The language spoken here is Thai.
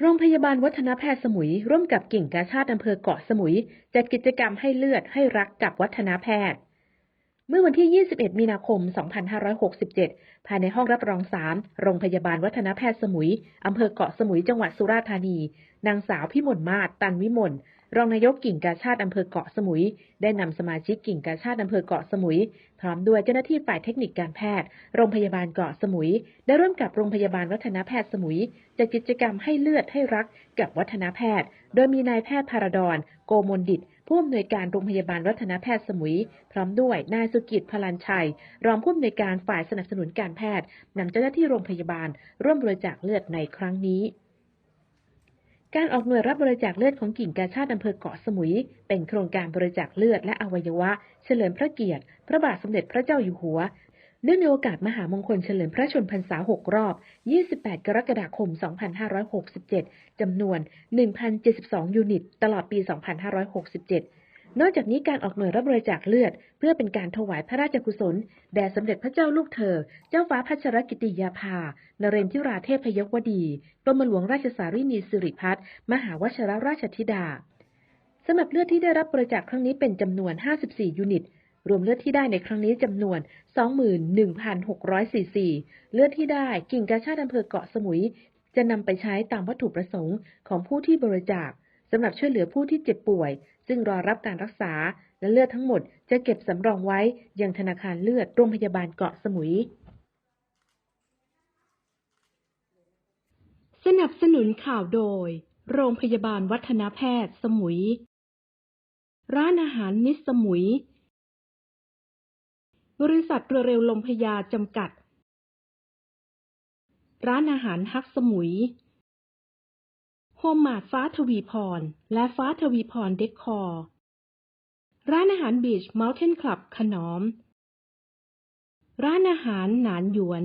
โรงพยาบาลวัฒนแพทย์สมุย ร่วมกับกิ่งกาชาติอำเภอเกาะสมุย จัดกิจกรรมให้เลือดให้รักกับวัฒนแพทย์ เมื่อวันที่ 21 มีนาคม 2567 ภายในห้องรับรอง 3 โรงพยาบาลวัฒนแพทย์สมุย อำเภอเกาะสมุย จังหวัดสุราษฎร์ธานี นางสาวพิมลมาศตันวิมลรองนายกกิ่งกาชาติอำเภอเกาะสมุย ได้นำสมาชิกกิ่งกาชาติอำเภอเกาะสมุย พร้อมด้วยเจ้าหน้าที่ฝ่ายเทคนิคการแพทย์ โรงพยาบาลเกาะสมุย ได้ร่วมกับโรงพยาบาลวัฒนแพทย์สมุยจัดกิจกรรมให้เลือดให้รักกับวัฒนแพทย์ โดยมีนายแพทย์พาราดอนโกมลดิตผู้อำนวยการโรงพยาบาลวัฒนแพทย์สมุย พร้อมด้วยนายสุกิจพลันชัย รองผู้อำนวยการฝ่ายสนับสนุนการแพทย์นำเจ้าหน้าที่โรงพยาบาล ร่วมบริจาคเลือดในครั้งนี้ การออกหน่วยรับบริจาคเลือดของกิ่งกาชาติอำเภอเกาะสมุย เป็นโครงการบริจาคเลือดและอวัยวะ เฉลิมพระเกียรติ พระบาทสมเด็จพระเจ้าอยู่หัว เนื่องในโอกาสมหามงคลเฉลิมพระชนมพรรษา 6 รอบ 28 กรกฎาคม 2567 จำนวน 1,072 ยูนิต ตลอดปี 2567 นอกจากนี้การออกหน่วยรับบริจาคเลือด เพื่อเป็นการถวายพระราชกุศล แด่สมเด็จพระเจ้าลูกเธอ เจ้าฟ้าพัชรกิติยาภา นเรนทิราเทพยวดี กรมหลวงราชสารีนีสิริพัฒน์มหาวชรราชธิดาสำหรับเลือดที่ได้รับบริจาคครั้งนี้เป็นจำนวน 54 ยูนิต รวมเลือดที่ได้ในครั้งนี้จำนวน 21,600ซีซีเลือดที่ได้กิ่งกาชาติอำเภอเกาะสมุย จะนำไปใช้ตามวัตถุประสงค์ของผู้ที่บริจาค สำหรับช่วยเหลือผู้ที่เจ็บป่วย ซึ่งรอรับการรักษา และเลือดทั้งหมดจะเก็บสำรองไว้ยังธนาคารเลือดโรงพยาบาลเกาะสมุย สนับสนุนข่าวโดย โรงพยาบาลวัฒนแพทย์สมุย ร้านอาหารมิสสมุย บริษัทเรือเร็วลมพยาจำกัด ร้านอาหารฮักสมุย ฮมมาดฟ้าทวีพร และฟ้าทวีพรเดคคอร์ร้านอาหารบีชเมลเทนคลับขนอม ร้านอาหารหนานหยวน